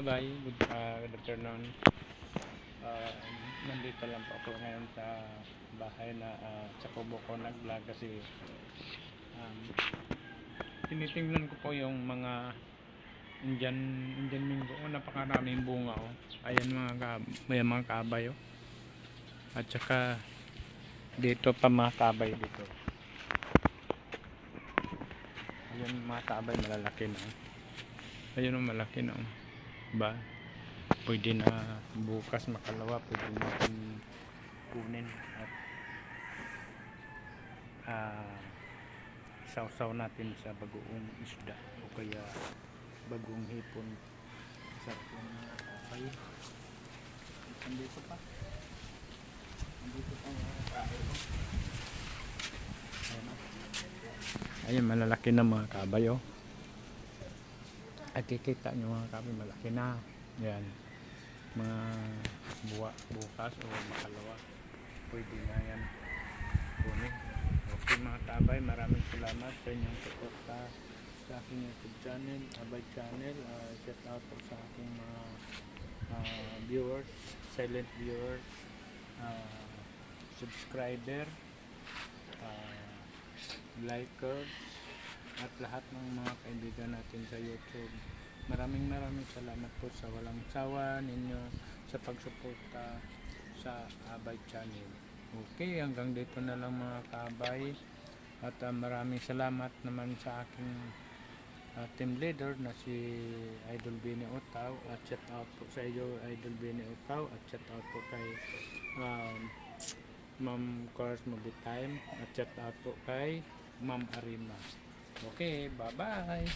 kabay, good, uh, good afternoon. Uh, nandito lang po ako ngayon sa bahay na uh, sa kubo ko nag-vlog kasi um, tinitingnan ko po yung mga Indian Indian Mingo. Oh, napakaraming bunga oh. Ayan mga may mga kabay oh. At saka dito pa mga kabay dito. Ayan mga kabay malalaki na. oh. Ayun ang malaki na. oh. Ba? Pwede na bukas makalawa, pwede natin kunin at ah sausaw natin sa bagoong isda o kaya bagong hipon sa mga kapay. Nandito pa. Nandito pa kabay. oh. Ayun, malalaki na mga kabay oh. At kikita nyo mga kabay, malaki na. Yan. Mga buwa, bukas o makalawa. Pwede na yan. Kunin. Okay mga kabay, maraming salamat sa inyong suporta sa aking YouTube channel, Abay channel. Uh, shout out po sa aking mga ah, viewers, silent viewers, ah, subscriber, ah, likers, at lahat ng mga kaibigan natin sa YouTube. Maraming maraming salamat po sa walang sawa ninyo sa pagsuporta sa Abay Channel. Okay, hanggang dito na lang mga kabay. At ah, maraming salamat naman sa aking ah, team leader na si Idol Bini Otaw at shout out po sa iyo Idol Bini Otaw at shout out po kay um, Ma'am Course Movie Time at shout out po kay Ma'am Arima. Okay, bye-bye.